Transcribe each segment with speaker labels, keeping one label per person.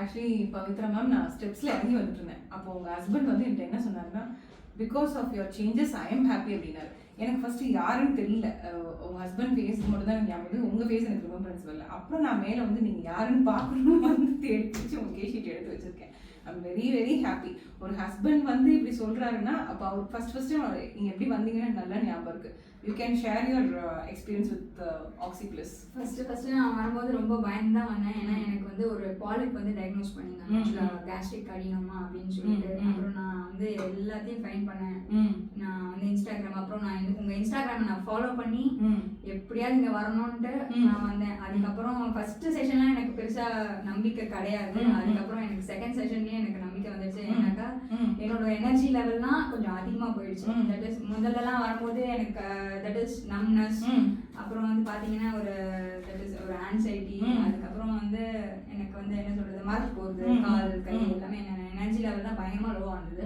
Speaker 1: Actually Pavithra ma'am நான் ஸ்டெப்ஸில் இறங்கி வந்துட்டு இருந்தேன் அப்போ உங்கள் ஹஸ்பண்ட் வந்து என்கிட்ட என்ன சொன்னார்னா because of your changes I am happy அப்படின்னாரு. எனக்கு ஃபஸ்ட்டு யாருன்னு தெரியல. உங்கள் ஹஸ்பண்ட் ஃபேஸ் மட்டும் தான் எனக்கு ஞாபகம் உங்கள் ஃபேஸ் எனக்கு ரிமம்பரன்ஸ் வரல அப்புறம் நான் மேலே வந்து நீங்கள் யாருன்னு பார்க்கணும் வந்து தேடி வச்சு உங்கள் கேஷீட் எடுத்து வச்சுருக்கேன். ஐம் வெரி வெரி ஹாப்பி ஒரு ஹஸ்பண்ட் வந்து இப்படி சொல்றாருன்னா அப்போ அவர் ஃபர்ஸ்ட் ஃபர்ஸ்ட் நீங்க எப்படி வந்தீங்கன்னு நல்லா ஞாபகம் இருக்கு. You can share your experience with Oxy Plus
Speaker 2: first first நான் வரும்போது ரொம்ப பயந்து தான் வந்தேன். ஏன்னா எனக்கு வந்து ஒரு பாலிப் வந்து டயக்னோஸ் பண்ணியிருந்தாங்க. கேஸ்ட்ரிக் கடினமா அப்படின்னு சொல்லிட்டு. அப்புறம் நான் வந்து எல்லாத்தையும் ஃபைன் பண்ணேன். நான் வந்து இன்ஸ்டாகிராம் அப்புறம் நான் இந்த- உங்க இன்ஸ்டாகிராம் நான் ஃபாலோ பண்ணி எப்படியாவது இங்க வரணும்ட்டு
Speaker 1: ம்.
Speaker 2: நான் வந்தேன். அதுக்கப்புறம் ஃபர்ஸ்ட் செஷன்லாம் எனக்கு பெருசா நம்பிக்கை கிடையாது. அதுக்கப்புறம் எனக்கு செகண்ட் செஷன்லயே எனக்கு நம்பிக்கை வந்துருச்சு. ஏன்னாக்கா
Speaker 1: ம்
Speaker 2: என்னோட எனர்ஜி லெவல்லாம் கொஞ்சம் அதிகமா போயிடுச்சு. தட் இஸ் முதல்லலாம் வரும்போது எனக்கு தட் இஸ் நம்னஸ் அப்புறம் வந்து பாத்தீங்கன்னா ஒரு தட் இஸ் ஒரு ஆன்சைட்டி. அதுக்கப்புறம் வந்து எனக்கு வந்து என்ன சொல்றது மறந்து போகுது. கால் கை. எல்லாமே எனர்ஜி லெவல்லாம் பயங்கரமா லோ ஆனது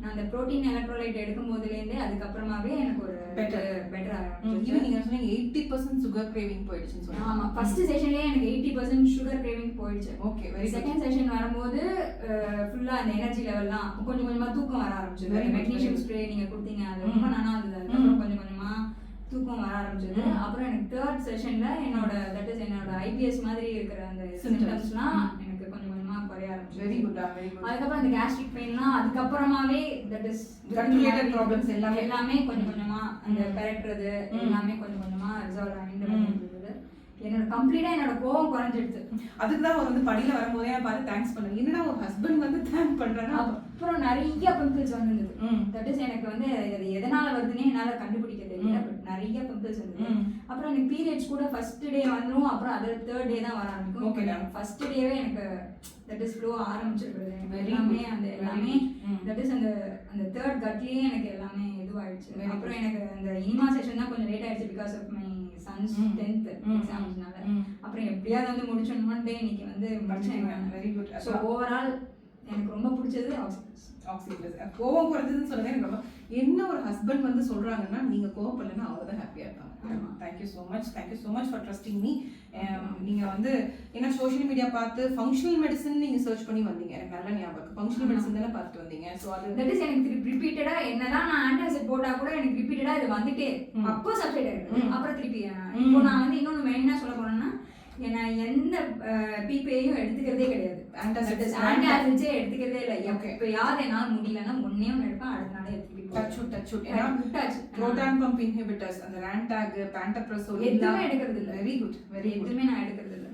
Speaker 2: நான் அந்த புரோட்டீன் எலக்ட்ரோலைட் எடுக்கும் போதுலேருந்தே அதுக்கப்புறமாவே எனக்கு ஒரு. பெட்டர்
Speaker 1: ஈவன் நீங்க சொன்னீங்க எயிட்டி பர்சன்ட் சுகர் கிரேவிங் போயிடுச்சுன்னு சொன்னீங்க
Speaker 2: ஆமா ஃபர்ஸ்ட் செஷன்லயே எனக்கு எயிட்டி பர்சன்ட் சுகர் கிரேவிங் போயிடுச்சு
Speaker 1: ஓகே வெரி
Speaker 2: செகண்ட் செஷன் வரும்போது ஃபுல்லா அந்த எனர்ஜி லெவல்லாம் கொஞ்சம் கொஞ்சமா தூக்கம் வர ஆரம்பிச்சது மெக்னீஷியம். ஸ்ப்ரே நீங்க கொடுத்தீங்க அது. ரொம்ப நல்லா இருந்தது அதுக்கப்புறம் கொஞ்சம் கொஞ்சமா தூக்கம் வர ஆரம்பிச்சது. அப்புறம் எனக்கு தேர்ட் செஷன்ல என்னோட தட் இஸ் என்னோட ஐபிஎஸ் மாதிரி இருக்கிற அந்த. சிம்டம்ஸ்லாம். எனக்கு கொஞ்சம் கொஞ்சமா குறைய ஆரம்பிச்சது
Speaker 1: வெரி குட்
Speaker 2: அதுக்கப்புறம் அந்த கேஸ்ட்ரிக் பெயின்லாம் அதுக்கப்புறமாவே தட் இஸ்
Speaker 1: problems எல்லாமே.
Speaker 2: எல்லாமே கொஞ்சம் கொஞ்சமா அந்த. பெரட்டுறது. எல்லாமே கொஞ்சம் கொஞ்சமா ரிசால்வ் ஆகிட்டு
Speaker 1: ம்.
Speaker 2: வந்துட்டு இருந்தது என்னோட கம்ப்ளீட்டா என்னோட கோவம் குறைஞ்சிடுது
Speaker 1: அதுக்கு தான் வந்து படியில வரும்போதே பார்த்து தேங்க்ஸ் பண்ணுங்க என்னடா ஒரு ஹஸ்பண்ட் வந்து தேங்க் பண்றேன்னா
Speaker 2: அப்புறம் நிறைய பிம்பிள்ஸ் வந்திருந்தது தட் இஸ் எனக்கு வந்து அது எதனால வருதுன்னே என்னால கண்டுபிடிக்க தெரியல. பட் நிறைய பிம்பிள்ஸ்
Speaker 1: ம்.
Speaker 2: அப்புறம் எனக்கு பீரியட்ஸ் கூட ஃபர்ஸ்ட் டே வந்துரும் அப்புறம் அது தேர்ட் டே தான் வர ஆரம்பிக்கும் ஓகே. ஃபர்ஸ்ட் டேவே எனக்கு தட் இஸ் ஃப்ளோ
Speaker 1: Very
Speaker 2: எல்லாமே. அந்த எல்லாமே. தட் இஸ் அந்த அந்த தேர்ட் கட்லயே எனக்கு எல்லாமே இதுவாயிடுச்சு அப்புறம். எனக்கு அந்த இனிமா செஷன் தான் கொஞ்சம் லேட் ஆயிடுச்சு பிகாஸ் ஆஃப் மை சன்ஸ்
Speaker 1: ம்.
Speaker 2: டென்த்
Speaker 1: ம்.
Speaker 2: எக்ஸாம்ஸ்னால. அப்புறம் எப்படியாவது வந்து முடிச்சோம்னுட்டு இன்னைக்கு வந்து முடிச்சேன்
Speaker 1: வெரி குட்
Speaker 2: ஸோ ஓவரால் எனக்கு ரொம்ப பிடிச்சது ஆக்சிஜன்
Speaker 1: கோவம் குறைஞ்சதுன்னு சொல்லுங்க எனக்கு ரொம்ப என்ன ஒரு ஹஸ்பண்ட் வந்து சொல்றாங்கன்னா நீங்க கோவப்படலைன்னா அவங்க தான் ஹாப்பியா இருக்காங்க
Speaker 2: ஆமா.
Speaker 1: Thank you so much thank you so much for trusting me நீங்க வந்து ஏன்னா சோஷியல் மீடியா பார்த்து ஃபங்க்ஷனல் மெடிசன் நீங்க சர்ச் பண்ணி வந்தீங்க. எனக்கு நல்ல ஞாபகம் ஃபங்க்ஷனல். மெடிசன் தானே பார்த்துட்டு வந்தீங்க. ஸோ அது
Speaker 2: தட் இஸ் எனக்கு திருப்பி ரிப்பீட்டடா என்னதான் நான் போட்டா கூட எனக்கு ரிப்பீட்டடா இது வந்துட்டே. அப்போ சப்சைட் ஆயிடுது
Speaker 1: ம்.
Speaker 2: அப்புறம் திருப்பி. இப்போ நான் வந்து இன்னொன்னு மெயினா சொல்ல போனேன்னா நான் எந்த பிபிஐயும் எடுத்துக்கிறதே கிடையாது ஆன்டாசிட்ஸே எடுத்துக்கிறதே இல்லை. எப்போ யார் என்னால முடியலன்னா ஒன்னே ஒன்று எடுப்பேன் அடுத்த நாளே.
Speaker 1: புரோட்டான் பம்ப் இன்ஹிபிட்டர்ஸ் அந்த ரேண்டாக் பேண்டப்ரசோல்
Speaker 2: எதுவுமே எடுக்கிறது இல்ல.
Speaker 1: வெரி குட் வெரி
Speaker 2: எதுவுமே நான் எடுக்கிறது இல்லை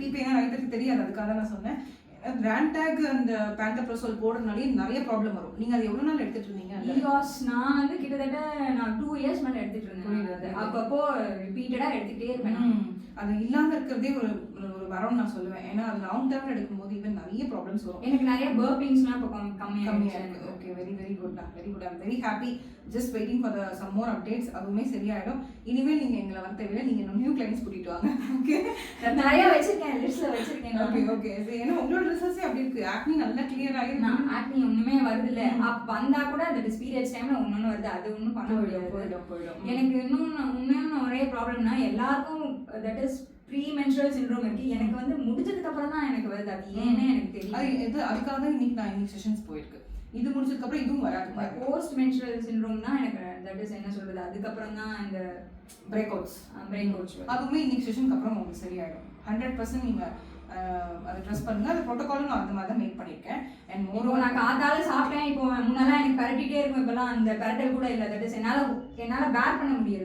Speaker 1: பிபிஐனா பேருக்கு தெரியாது அதுக்காக நான் சொன்னேன் ரேண்டாக் அந்த பேண்டப்ரசோல் போடுறதுனாலே நிறைய ப்ராப்ளம் வரும். நீங்க அது எவ்வளவு நாள் எடுத்துட்டு இருந்தீங்க?
Speaker 2: பிகாஸ் நான் வந்து கிட்டத்தட்ட நான் டூ இயர்ஸ் மேல எடுத்துட்டு இருந்தேன். அப்பப்போ ரிப்பீட்டடா எடுத்துக்கிட்டே இருப்பேன்.
Speaker 1: அது இல்லாம இருக்கிறதே ஒரு ஒரு- வரம்னு நான் சொல்லுவேன். ஏன்னா அது லாங் டேர்ம்ல எடுக்கும்போது ஈவன் நிறைய ப்ராப்ளம்ஸ் வரும்.
Speaker 2: எனக்கு நிறைய பர்பிங்ஸ்லாம் இப்போ கம்
Speaker 1: கம்மியா
Speaker 2: கம்மியாயிடுச்சு
Speaker 1: இருக்கு. ஓகே வெரி வெரி குட் தான் very good I'm very happy just waiting for the some more updates அதுவுமே சரியாயிடும். இனிமேல் நீங்க எங்களை வர தேவையில்லை. நீங்க நியூ கிளைண்ட்ஸ் கூட்டிட்டு வாங்க. ஓகே
Speaker 2: நான் நிறைய வச்சிருக்கேன். லிஸ்ட்ல வச்சிருக்கேன்.
Speaker 1: ஓகே
Speaker 2: நான்.
Speaker 1: ஓகே ஏன்னா உங்களோட ரிசல்ட்ஸே அப்படி இருக்கு. ஆக்னி நல்லா கிளியர்
Speaker 2: நான்
Speaker 1: ஆயிருக்கு
Speaker 2: ஆக்னி ஒண்ணுமே வருது இல்ல. அப்ப வந்தா கூட அந்த பீரியட்ஸ் டைம்ல ஒண்ணு வருது. அது ஒண்ணும் பண்ண முடியாது.
Speaker 1: போயிடும் போயிடும்.
Speaker 2: எனக்கு இன்னும் இன்னும் ஒரே ப்ராப்ளம்னா எல்லாருக்கும் that is pre menstrual syndrome இருக்கு. எனக்கு வந்து முடிஞ்சதுக்கு அப்புறம் தான் எனக்கு வருது. அது ஏன்னு எனக்கு
Speaker 1: அது
Speaker 2: தெரியும்
Speaker 1: இது அதுக்காக தான் இன்னைக்கு நான் இன்னைக்கு செஷன்ஸ் போயிருக்கு இது முடிச்சதுக்கு அப்புறம் இதுவும் வராது
Speaker 2: போஸ்ட் மென்ஸ்ட்ரல் சிண்ட்ரோம் தான் எனக்கு தட் இஸ் என்ன சொல்றது? அதுக்கப்புறம் தான் இந்த
Speaker 1: பிரேக் அவுட்ஸ்
Speaker 2: பிரேக் அவுட்ஸ்
Speaker 1: அதுவுமே இன்னைக்கு செஷனுக்கு அப்புறம் உங்களுக்கு சரியாயிடும். ஹண்ட்ரட் பர்சன்ட் நீங்க அஹ், அதை ட்ரெஸ் பண்ணுங்க. அந்த ப்ரோட்டோகாலும் நான் அந்த மாதிரி தான் மேக் பண்ணியிருக்கேன் அண்ட் மோர்
Speaker 2: நான் காத்தால சாப்பிட்டேன். இப்போ முன்னெல்லாம் எனக்கு பரட்டிட்டே இருக்கும். இப்பெல்லாம் அந்த பரட்டல் கூட இல்ல. தட் இஸ் என்னால என்னால பேர் பண்ண
Speaker 1: good.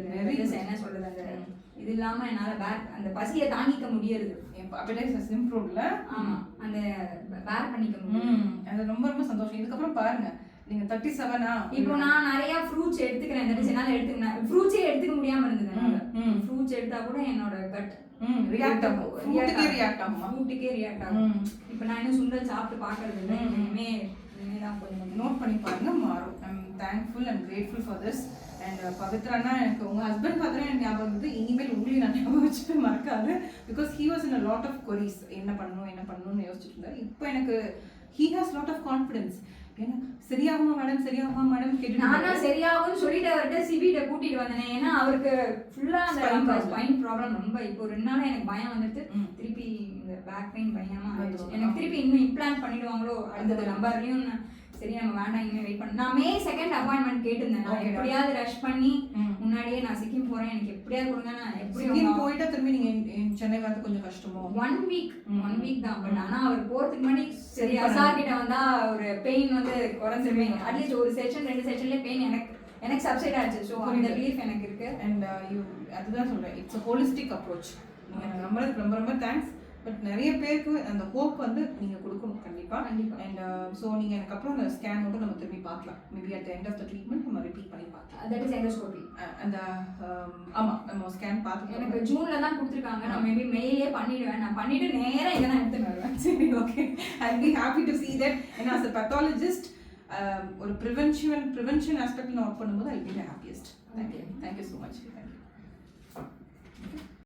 Speaker 2: என்ன சொல்றது? அந்த
Speaker 1: ம்.
Speaker 2: இது இல்லாம என்னால பேர் அந்த பசியை தாங்கிக்க முடியறது
Speaker 1: அப்படைஸ் இம்ப்ரூவ்ல
Speaker 2: ஆமா. அந்த பேர் பண்ணிக்க முடியும்.
Speaker 1: அது ரொம்ப ரொம்ப சந்தோஷம். இதுக்கப்புறம் பாருங்க. நீங்க தேர்ட்டி செவனா
Speaker 2: இப்போ நான் நிறைய ஃப்ரூட்ஸ் எடுத்துக்கிறேன். தட் இஸ் என்னால எடுத்துக்கிறேன் ஃப்ரூட்ஸே எடுத்துக்க முடியாம இருந்தது. ஃப்ரூட்ஸ் எடுத்தா கூட என்னோட கட்
Speaker 1: ரியாக்ட் ஆகும். ஃப்ரூட்டுக்கே ரியாக்ட் ஆகுமா.
Speaker 2: ஃப்ரூட்டுக்கே ரியாக்ட் ஆகும். இப்போ நான் இன்னும் சுண்டல் சாப்பிட்டு பாக்குறது இல்லை. இனிமே இனிமே தான் கொஞ்சம்
Speaker 1: நோட் பண்ணி பாருங்க மாறும். I'm thankful and grateful for this and பவித்ரானா எனக்கு உங்க ஹஸ்பண்ட் பார்த்தா எனக்கு ஞாபகம் வந்து இனிமேல் உங்களையும் நான் ஞாபகம் வச்சுட்டு மறக்காது. Because he was in a lot of worries என்ன பண்ணணும் என்ன பண்ணணும்னு யோசிச்சுட்டு இருந்தார். இப்போ எனக்கு he has lot of confidence ஏன்னா சரியாகுமா மேடம் சரியாகுமா மேடம் கேட்டு
Speaker 2: நானா சரியாகும்னு சொல்லிட்டு அவர்கிட்ட சிபிட்ட கூட்டிட்டு வந்தேன். ஏன்னா அவருக்கு ஃபுல்லா அந்த. ஸ்பைன் ப்ராப்ளம் ரொம்ப. இப்போ ரெண்டு நாள் எனக்கு பயம் வந்துட்டு. திருப்பி இந்த பேக் பெயின்
Speaker 1: வந்துரும்.
Speaker 2: எனக்கு திருப்பி இன்னும் இம்ப்ளான்ட் பண்ணிடுவாங்களோ? அடுத்தது நம்பர்லையும் சரி நம்ம வேண்டாம் இனிமே வெயிட் பண்ண. நான் மே செகண்ட் அப்பாயின்மெண்ட் கேட்டிருந்தேன். நான். எப்படியாவது ரஷ் பண்ணி. முன்னாடியே நான் சிக்கிம் போறேன். எனக்கு எப்படியாவது கொடுங்க நான்
Speaker 1: சிக்கிம்
Speaker 2: எப்படி
Speaker 1: போயிட்டா திரும்பி நீங்க சென்னை வந்து கொஞ்சம் கஷ்டமோ?
Speaker 2: One week. ஒன் வீக் தான். பட் ஆனா அவர் போறதுக்கு முன்னாடி சரி. அசார் கிட்ட வந்தா ஒரு பெயின் வந்து குறைஞ்சிருவீங்க அட்லீஸ்ட் ஒரு செஷன் ரெண்டு செஷன்லயே பெயின் எனக்கு எனக்கு சப்சைட் ஆச்சு ஸோ அந்த
Speaker 1: புரியுது.
Speaker 2: பிலீஃப் எனக்கு இருக்கு.
Speaker 1: அண்ட் யூ அதுதான் சொல்றேன். இட்ஸ் அ ஹோலிஸ்டிக் அப்ரோச் நம்புறதுக்கு ரொம்ப ரொம்ப தேங்க்ஸ் பட் நிறைய பேருக்கு அந்த ஹோப் வந்து நீங்க கொடுக்கணும் கண்டிப்பா.
Speaker 2: கண்டிப்பா.
Speaker 1: அண்ட் ஸோ நீங்க எனக்கு அப்புறம் அந்த ஸ்கேனோட நம்ம திரும்பி பார்க்கலாம். Maybe at end of the treatment நம்ம ரிப்பீட் பண்ணி பார்க்கலாம்.
Speaker 2: தட் இஸ் எண்டோஸ்கோபி
Speaker 1: அந்த um, ஆமா நம்ம ஸ்கேன் பார்த்து
Speaker 2: எனக்கு ஜூன்ல தான் கொடுத்துருக்காங்க. நான் மேபி மெயிலே பண்ணிடுவேன். நான் பண்ணிட்டு நேரா இங்க தான் எடுத்துட்டு வருவேன்.
Speaker 1: சரி okay I be happy to see that. ஏன்னா a pathologist um, ஒரு ப்ரிவென்ஷன் ப்ரிவென்ஷன் ஆஸ்பெக்ட்ல ஒர்க் பண்ணும்போது I be the happiest thank you thank you so much thank you